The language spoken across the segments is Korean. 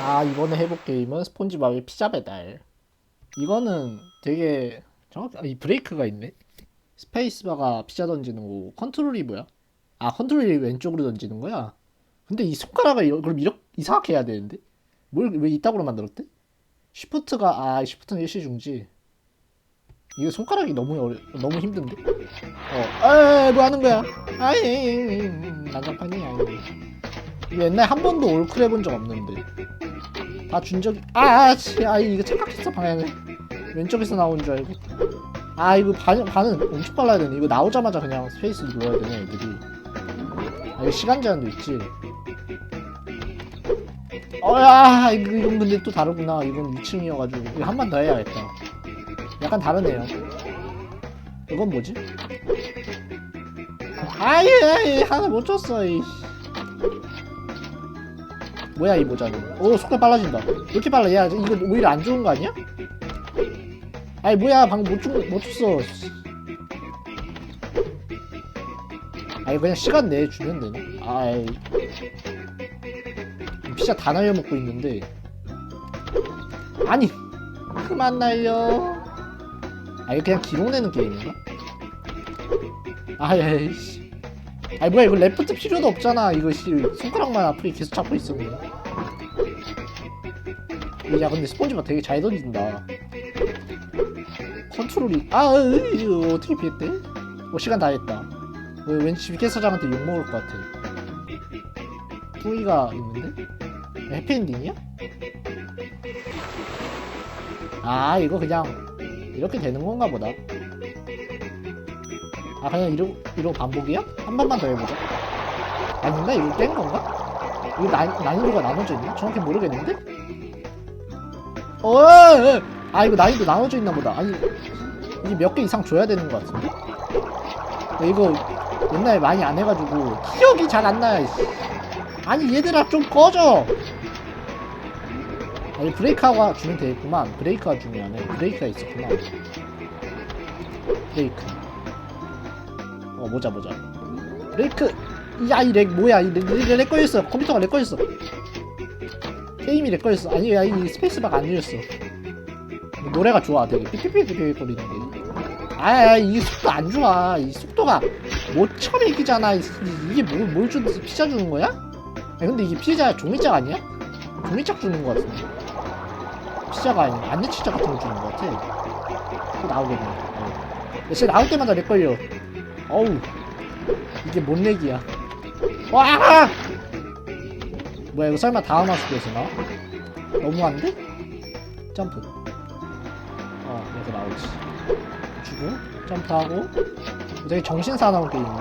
아 이번에 해볼 게임은 스폰지밥의 피자 배달 이거는 되게 정확히 아, 이 브레이크가 있네 스페이스바가 피자 던지는 거고 컨트롤이 뭐야? 아 컨트롤이 왼쪽으로 던지는 거야? 근데 이 손가락을 이러- 그럼 이렇게 이상하게 해야 되는데? 뭘 왜 이따구로 만들었대? 쉬프트가 아 쉬프트는 일시 중지 이거 손가락이 너무 어려 너무 힘든데? 어, 에뭐 하는 거야? 아이, 난장판이야. 옛날에 한 번도 올클 해본 적 없는데. 다 준 적이, 아, 아, 치, 아, 이거 착각했어, 방향을. 왼쪽에서 나온 줄 알고. 아, 이거 반, 반은 엄청 빨라야 되네. 이거 나오자마자 그냥 스페이스 눌러야 되네, 애들이. 아, 이거 시간 제한도 있지. 어, 야, 이거, 이건 근데 또 다르구나. 이건 2층이어가지고. 이거 한 번 더 해야겠다. 약간 다르네요. 이건 뭐지? 아예 아예 하나 못 줬어 이 뭐야 이 모자는? 오 속도 빨라진다. 왜 이렇게 빨라 야 이거 오히려 안 좋은 거 아니야? 아이 뭐야 방금 못, 준, 못 줬어. 아이 그냥 시간 내에 주면 되네. 아이. 피자 다 날려먹고 있는데. 아니 그만 날려. 아 이거 그냥 기록 내는 게임인가? 아이씨. 아이 뭐야 이거 레프트 필요도 없잖아 이거 씨 손가락만 앞으로 계속 잡고 있으면. 야 근데 스폰지밥 되게 잘 던진다. 컨트롤이 아 으, 어떻게 피했대? 어 시간 다 했다. 어, 왠지 집게 사장한테 욕 먹을 것 같아. 뿌이가 있는데? 해피엔딩이야? 아 이거 그냥 이렇게 되는 건가 보다. 아 그냥 이러, 이러고 반복이야? 한 번만 더 해보자 아닌가? 이거 깬 건가? 이거 난, 난이도가 나눠져 있나? 정확히 모르겠는데? 어. 아 이거 난이도 나눠져 있나 보다 아니 이게 몇 개 이상 줘야 되는 것 같은데? 야, 이거 옛날에 많이 안 해가지고 기억이 잘 안 나요. 아니 얘들아 좀 꺼져 아니 브레이크하고 주면 되겠구만 브레이크가 중요하네 브레이크가 있었구나 브레이크 어 모자 모자. 브레이크! 야이 렉 뭐야 이렉 걸렸어. 컴퓨터가 렉 걸렸어. 게임이 렉 걸렸어. 아니 야 이 스페이스바가 안 눌렸어. 노래가 좋아 되게. 삐삐삐삐 거리는데. 아이 속도 안 좋아. 이 속도가 모처럼 이기잖아. 이- 이게 뭘, 뭘 주, 피자 주는 거야? 야, 근데 이게 피자 종이짝 아니야? 종이짝 주는 거 같은데. 피자가 아니야 안내치자 같은 거 주는 거 같아. 또 나오겠네. 어. 야, 진짜 나올 때마다 렉 걸려 어우 이게 뭔 렉이야? 와! 뭐야 이거 설마 다음 화수에서 나와? 너무한데? 점프. 어 이렇게 나오지. 주고 점프하고. 되게 정신 사나운 게임이네.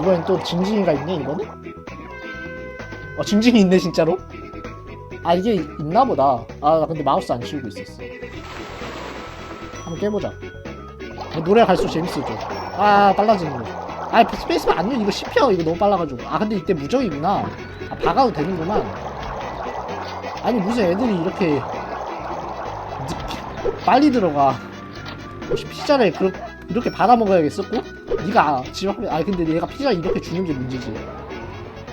이번엔 또 징징이가 있네 이번에? 어 징징이 있네 진짜로? 아 이게 있나 보다. 아 나 근데 마우스 안 치우고 있었어. 한번 깨보자 노래 갈수록 재밌어져. 아, 빨라지는 거죠. 아, 스페이스바 안 눌, 이거 씹혀. 이거 너무 빨라가지고. 아, 근데 이때 무적이구나. 아, 박아도 되는구만. 아니, 무슨 애들이 이렇게. 늦- 빨리 들어가. 혹시 피자를 그렇, 이렇게 받아 먹어야겠었고? 니가 집 앞에, 아, 근데 내가 피자 이렇게 주는 게 문제지.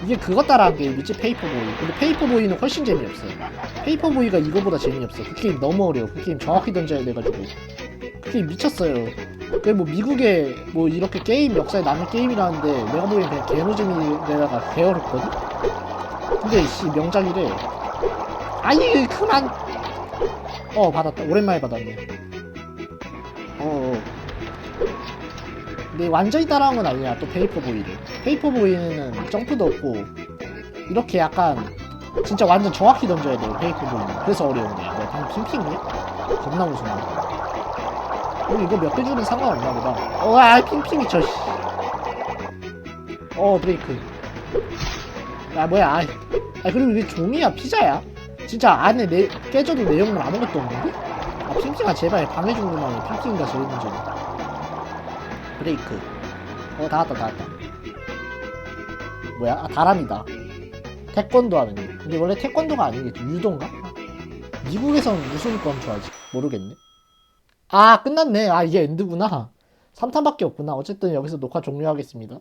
이게 그것 따라한 게임이지, 페이퍼보이. 근데 페이퍼보이는 훨씬 재미없어. 페이퍼보이가 이거보다 재미없어. 그 게임 너무 어려워. 그 게임 정확히 던져야 돼가지고. 그 게임 미쳤어요. 그게 뭐 미국의 뭐 이렇게 게임 역사에 남은 게임이라는데 내가 보기엔 그냥 개노잼이내다가 개어렵거든? 근데 씨 명작이래. 아니 그만. 어 받았다. 오랜만에 받았네. 어. 어. 근데 완전히 따라한 건 아니야. 또 페이퍼보이를. 페이퍼보이는 점프도 없고 이렇게 약간 진짜 완전 정확히 던져야 돼요. 페이퍼보이는. 그래서 어려운 거야. 뭐야 방금 핑핑이야? 겁나 무서워. 어, 이거 몇 개 주는 상관없나 보다. 어, 아, 핑핑이 저, 씨. 어, 브레이크. 아, 뭐야, 아, 아, 그리고 이게 종이야, 피자야? 진짜 안에 내, 깨져도 내용물 아무것도 없는데? 아, 핑핑아, 제발 방해준 구만 핑핑이가 제일 문제네. 브레이크. 어, 다 왔다, 다 왔다. 뭐야? 아, 다람이다. 태권도 하는 거. 근데 원래 태권도가 아니겠지. 유도인가? 미국에서는 무슨 건 좋아하지? 모르겠네. 아, 끝났네. 아, 이게 엔드구나. 3탄밖에 없구나. 어쨌든 여기서 녹화 종료하겠습니다.